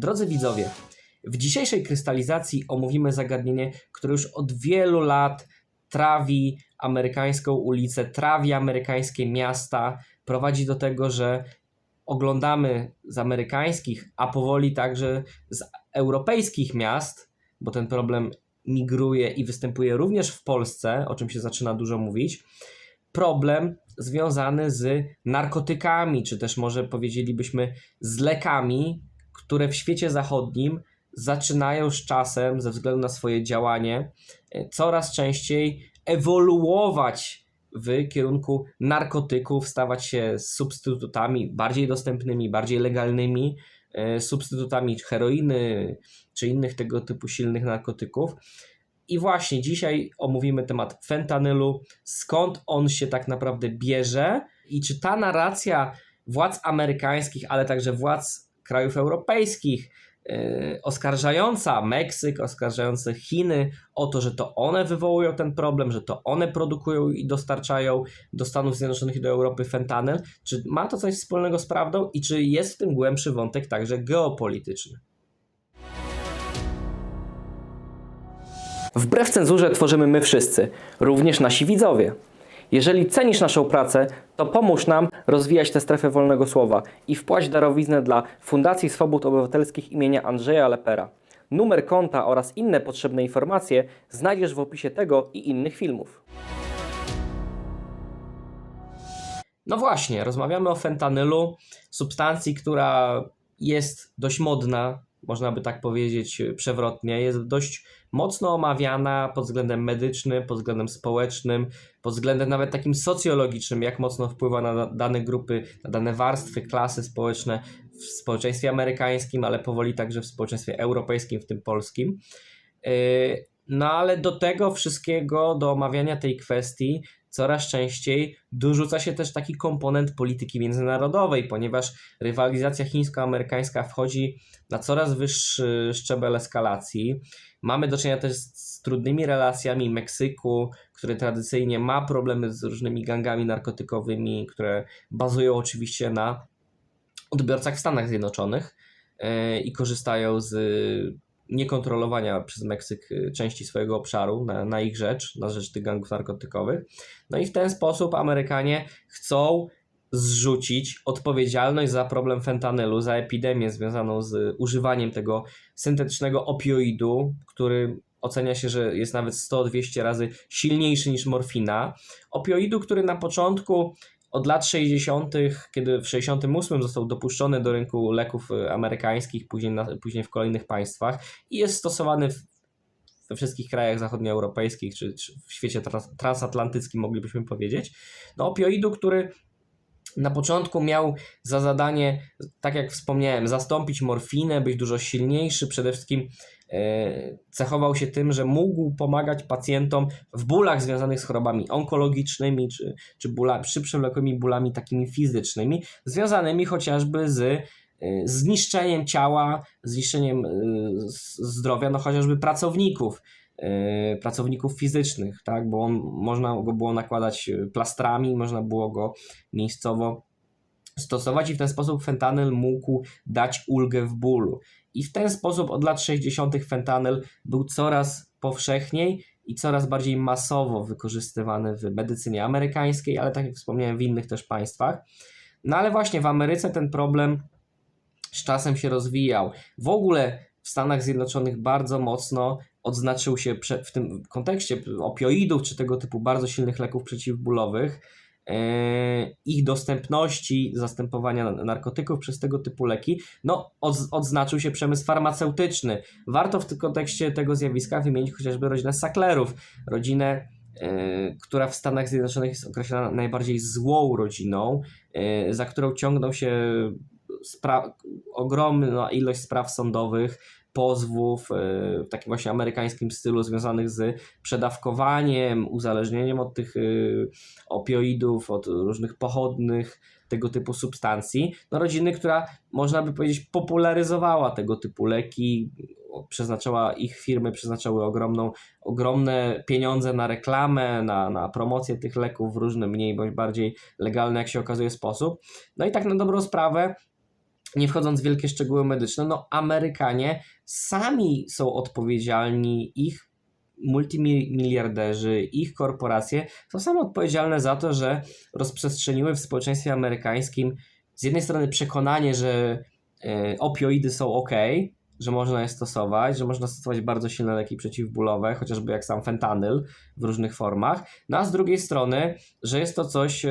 Drodzy widzowie, w dzisiejszej krystalizacji omówimy zagadnienie, które już od wielu lat trawi amerykańską ulicę, trawi amerykańskie miasta, prowadzi do tego, że oglądamy z amerykańskich, a powoli także z europejskich miast, bo ten problem migruje i występuje również w Polsce, o czym się zaczyna dużo mówić, problem związany z narkotykami, czy też może powiedzielibyśmy z lekami, które w świecie zachodnim zaczynają z czasem, ze względu na swoje działanie, e, coraz częściej ewoluować w kierunku narkotyków, stawać się substytutami bardziej dostępnymi, bardziej legalnymi, e, substytutami heroiny czy innych tego typu silnych narkotyków. I właśnie dzisiaj omówimy temat fentanylu, skąd on się tak naprawdę bierze i czy ta narracja władz amerykańskich, ale także władz krajów europejskich, yy, oskarżająca Meksyk, oskarżająca Chiny o to, że to one wywołują ten problem, że to one produkują i dostarczają do Stanów Zjednoczonych i do Europy fentanyl, czy ma to coś wspólnego z prawdą i czy jest w tym głębszy wątek także geopolityczny? Wbrew cenzurze tworzymy my wszyscy, również nasi widzowie. Jeżeli cenisz naszą pracę, to pomóż nam rozwijać tę strefę wolnego słowa i wpłać darowiznę dla Fundacji Swobód Obywatelskich imienia Andrzeja Lepera. Numer konta oraz inne potrzebne informacje znajdziesz w opisie tego i innych filmów. No właśnie, rozmawiamy o fentanylu, substancji, która jest dość modna, można by tak powiedzieć przewrotnie, jest dość mocno omawiana pod względem medycznym, pod względem społecznym, pod względem nawet takim socjologicznym, jak mocno wpływa na dane grupy, na dane warstwy, klasy społeczne w społeczeństwie amerykańskim, ale powoli także w społeczeństwie europejskim, w tym polskim. No ale do tego wszystkiego, do omawiania tej kwestii, coraz częściej dorzuca się też taki komponent polityki międzynarodowej, ponieważ rywalizacja chińsko-amerykańska wchodzi na coraz wyższy szczebel eskalacji. Mamy do czynienia też z trudnymi relacjami Meksyku, który tradycyjnie ma problemy z różnymi gangami narkotykowymi, które bazują oczywiście na odbiorcach w Stanach Zjednoczonych yy, i korzystają z niekontrolowania przez Meksyk y, części swojego obszaru na, na ich rzecz, na rzecz tych gangów narkotykowych. No i w ten sposób Amerykanie chcą zrzucić odpowiedzialność za problem fentanylu, za epidemię związaną z używaniem tego syntetycznego opioidu, który ocenia się, że jest nawet 100-200 razy silniejszy niż morfina. Opioidu, który na początku od lat 60., kiedy w 68 został dopuszczony do rynku leków y, amerykańskich, później, na, później w kolejnych państwach i jest stosowany w, we wszystkich krajach zachodnioeuropejskich, czy, czy w świecie trans, transatlantyckim, moglibyśmy powiedzieć. No, opioidu, który na początku miał za zadanie, tak jak wspomniałem, zastąpić morfinę, być dużo silniejszy, przede wszystkim e, cechował się tym, że mógł pomagać pacjentom w bólach związanych z chorobami onkologicznymi czy, czy bóla, przy przewlekłymi bólami takimi fizycznymi, związanymi chociażby z e, zniszczeniem ciała, zniszczeniem e, zdrowia, no chociażby pracowników pracowników fizycznych, tak? bo on, można go było nakładać plastrami, można było go miejscowo stosować i w ten sposób fentanyl mógł dać ulgę w bólu. I w ten sposób od lat 60. fentanyl był coraz powszechniej i coraz bardziej masowo wykorzystywany w medycynie amerykańskiej, ale tak jak wspomniałem, w innych też państwach. No ale właśnie w Ameryce ten problem z czasem się rozwijał. W ogóle w Stanach Zjednoczonych bardzo mocno odznaczył się w tym kontekście opioidów czy tego typu bardzo silnych leków przeciwbólowych, ich dostępności, zastępowania narkotyków przez tego typu leki, no odznaczył się przemysł farmaceutyczny. Warto w tym kontekście tego zjawiska wymienić chociażby rodzinę Sacklerów, rodzinę, e, która w Stanach Zjednoczonych jest określana najbardziej złą rodziną, e, za którą ciągną się ogromna ilość spraw sądowych, pozwów e, w takim właśnie amerykańskim stylu związanych z przedawkowaniem, uzależnieniem od tych e, opioidów, od różnych pochodnych, tego typu substancji. No rodziny, która można by powiedzieć popularyzowała tego typu leki, przeznaczała ich firmy, przeznaczały ogromną, ogromne pieniądze na reklamę, na, na promocję tych leków w różny mniej bądź bardziej legalny, jak się okazuje, sposób. No i tak na dobrą sprawę nie wchodząc w wielkie szczegóły medyczne, no Amerykanie sami są odpowiedzialni, ich multimiliarderzy, ich korporacje są same odpowiedzialne za to, że rozprzestrzeniły w społeczeństwie amerykańskim z jednej strony przekonanie, że e, opioidy są ok, że można je stosować, że można stosować bardzo silne leki przeciwbólowe, chociażby jak sam fentanyl w różnych formach, no a z drugiej strony, że jest to coś e,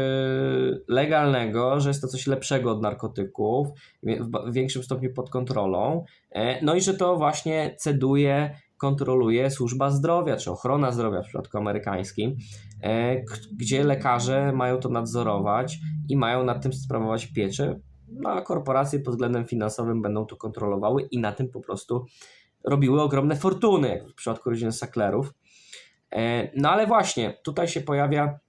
legalnego, że jest to coś lepszego od narkotyków, w większym stopniu pod kontrolą, e, no i że to właśnie ceduje, kontroluje służba zdrowia, czy ochrona zdrowia w przypadku amerykańskim, e, gdzie lekarze mają to nadzorować i mają nad tym sprawować pieczę, no a korporacje pod względem finansowym będą to kontrolowały i na tym po prostu robiły ogromne fortuny, jak w przypadku rodziny Sacklerów. E, No ale właśnie, tutaj się pojawia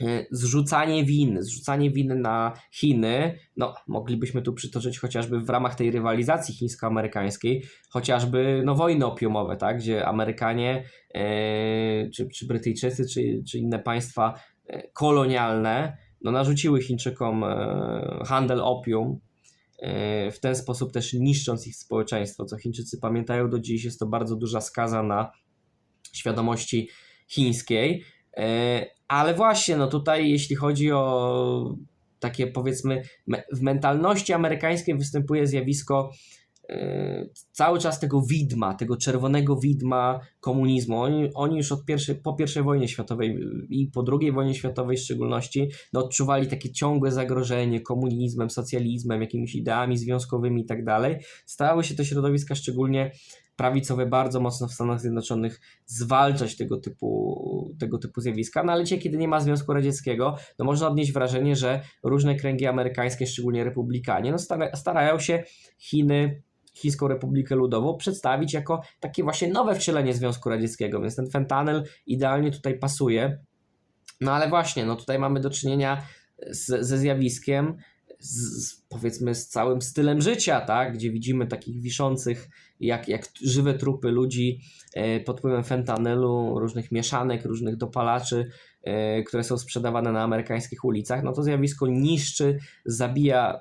e, zrzucanie win, zrzucanie win na Chiny. No, moglibyśmy tu przytoczyć chociażby w ramach tej rywalizacji chińsko-amerykańskiej, chociażby no, wojny opiumowe, tak, gdzie Amerykanie, e, czy, czy Brytyjczycy, czy, czy inne państwa kolonialne no, narzuciły Chińczykom e, handel opium, e, w ten sposób też niszcząc ich społeczeństwo, co Chińczycy pamiętają do dziś, jest to bardzo duża skaza na świadomości chińskiej. E, Ale właśnie, no tutaj jeśli chodzi o takie powiedzmy, w mentalności amerykańskiej występuje zjawisko cały czas tego widma, tego czerwonego widma komunizmu. Oni, oni już od pierwszej, po I wojnie światowej i po II wojnie światowej w szczególności no, odczuwali takie ciągłe zagrożenie komunizmem, socjalizmem, jakimiś ideami związkowymi i tak dalej. Stały się te środowiska szczególnie prawicowe bardzo mocno w Stanach Zjednoczonych zwalczać tego typu, tego typu zjawiska. No ale dzisiaj, kiedy nie ma Związku Radzieckiego, no można odnieść wrażenie, że różne kręgi amerykańskie, szczególnie republikanie, no stara, starają się Chiny, Chińską Republikę Ludową przedstawić jako takie właśnie nowe wcielenie Związku Radzieckiego, więc ten fentanyl idealnie tutaj pasuje. No ale właśnie, no tutaj mamy do czynienia z, ze zjawiskiem, z, z, powiedzmy z całym stylem życia, tak? gdzie widzimy takich wiszących jak, jak żywe trupy ludzi e, pod wpływem fentanylu, różnych mieszanek, różnych dopalaczy, e, które są sprzedawane na amerykańskich ulicach, no to zjawisko niszczy, zabija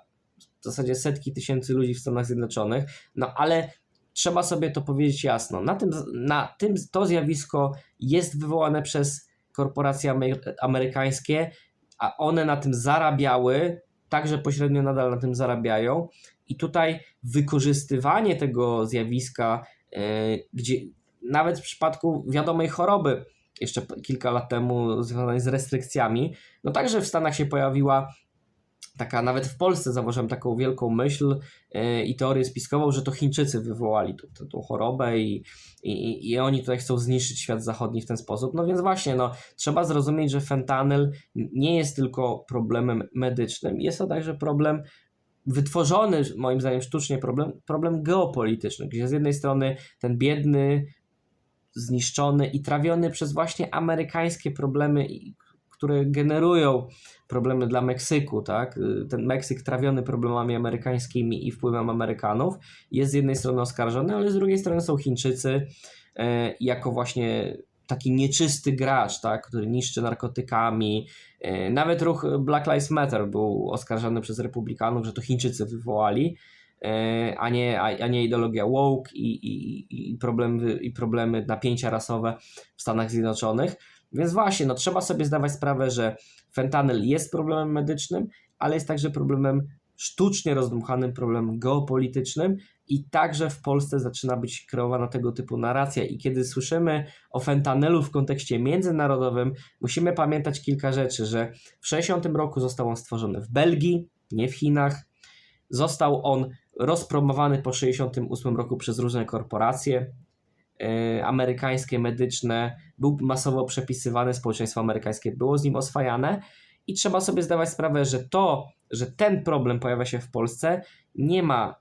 w zasadzie setki tysięcy ludzi w Stanach Zjednoczonych, no ale trzeba sobie to powiedzieć jasno. Na tym, na tym to zjawisko jest wywołane przez korporacje amery- amerykańskie, a one na tym zarabiały, także pośrednio nadal na tym zarabiają. I tutaj wykorzystywanie tego zjawiska, e, gdzie nawet w przypadku wiadomej choroby, jeszcze kilka lat temu związanej z restrykcjami, no także w Stanach się pojawiła taka, nawet w Polsce zauważyłem taką wielką myśl e, i teorię spiskową, że to Chińczycy wywołali tą, tą, chorobę i, i, i oni tutaj chcą zniszczyć świat zachodni w ten sposób. No więc właśnie, no, trzeba zrozumieć, że fentanyl nie jest tylko problemem medycznym, jest to także problem wytworzony, moim zdaniem sztucznie problem, problem geopolityczny, gdzie z jednej strony ten biedny, zniszczony i trawiony przez właśnie amerykańskie problemy, które generują problemy dla Meksyku, tak? Ten Meksyk trawiony problemami amerykańskimi i wpływem Amerykanów jest z jednej strony oskarżony, ale z drugiej strony są Chińczycy e, jako właśnie taki nieczysty gracz, tak? który niszczy narkotykami. E, nawet ruch Black Lives Matter był oskarżany przez republikanów, że to Chińczycy wywołali, e, a nie, a nie ideologia woke i, i, i, problemy, i problemy napięcia rasowe w Stanach Zjednoczonych. Więc właśnie, no, trzeba sobie zdawać sprawę, że fentanyl jest problemem medycznym, ale jest także problemem sztucznie rozdmuchanym, problemem geopolitycznym i także w Polsce zaczyna być kreowana tego typu narracja. I kiedy słyszymy o fentanylu w kontekście międzynarodowym, musimy pamiętać kilka rzeczy, że w 60 roku został on stworzony w Belgii, nie w Chinach. Został on rozpromowany po 68 roku przez różne korporacje e, amerykańskie, medyczne, był masowo przepisywany, społeczeństwo amerykańskie było z nim oswajane i trzeba sobie zdawać sprawę, że to, że ten problem pojawia się w Polsce, nie ma,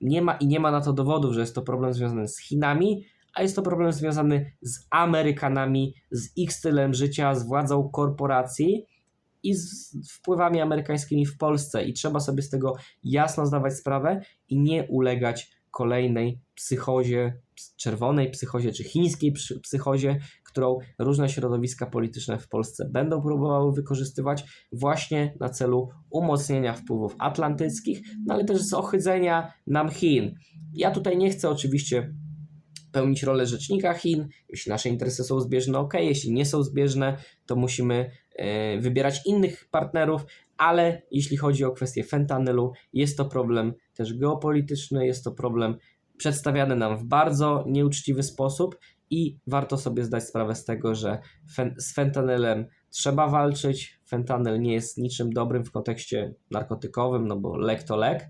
nie ma i nie ma na to dowodów, że jest to problem związany z Chinami, a jest to problem związany z Amerykanami, z ich stylem życia, z władzą korporacji i z wpływami amerykańskimi w Polsce. I trzeba sobie z tego jasno zdawać sprawę i nie ulegać kolejnej psychozie, czerwonej psychozie czy chińskiej psychozie, którą różne środowiska polityczne w Polsce będą próbowały wykorzystywać właśnie na celu umocnienia wpływów atlantyckich, no ale też zohydzenia nam Chin. Ja tutaj nie chcę oczywiście pełnić rolę rzecznika Chin. Jeśli nasze interesy są zbieżne, ok, jeśli nie są zbieżne, to musimy e, wybierać innych partnerów, ale jeśli chodzi o kwestię fentanylu, jest to problem też geopolityczny, jest to problem przedstawiany nam w bardzo nieuczciwy sposób i warto sobie zdać sprawę z tego, że z fentanylem trzeba walczyć. Fentanyl nie jest niczym dobrym w kontekście narkotykowym, no bo lek to lek,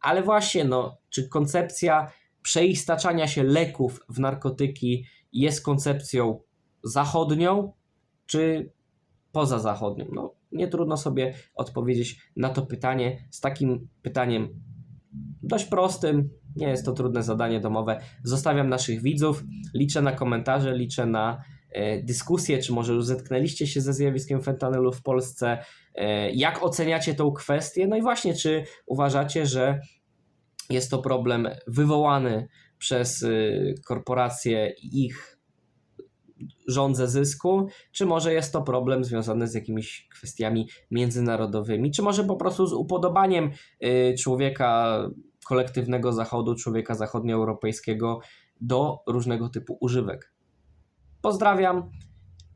ale właśnie, no, czy koncepcja przeistaczania się leków w narkotyki jest koncepcją zachodnią, czy poza zachodnią? No, nie trudno sobie odpowiedzieć na to pytanie. Z takim pytaniem dość prostym, nie jest to trudne zadanie domowe. Zostawiam naszych widzów, liczę na komentarze, liczę na e, dyskusję, czy może już zetknęliście się ze zjawiskiem fentanylu w Polsce, e, jak oceniacie tą kwestię, no i właśnie, czy uważacie, że jest to problem wywołany przez y, korporacje i ich rządze zysku, czy może jest to problem związany z jakimiś kwestiami międzynarodowymi, czy może po prostu z upodobaniem y, człowieka kolektywnego zachodu, człowieka zachodnioeuropejskiego do różnego typu używek. Pozdrawiam.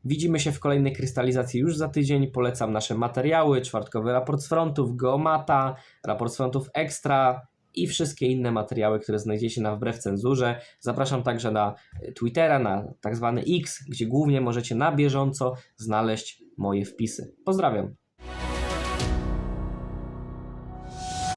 Widzimy się w kolejnej krystalizacji już za tydzień. Polecam nasze materiały, czwartkowy raport z frontów, Geomata, raport z frontów Extra i wszystkie inne materiały, które znajdziecie na Wbrew Cenzurze. Zapraszam także na Twittera, na tak zwany X, gdzie głównie możecie na bieżąco znaleźć moje wpisy. Pozdrawiam.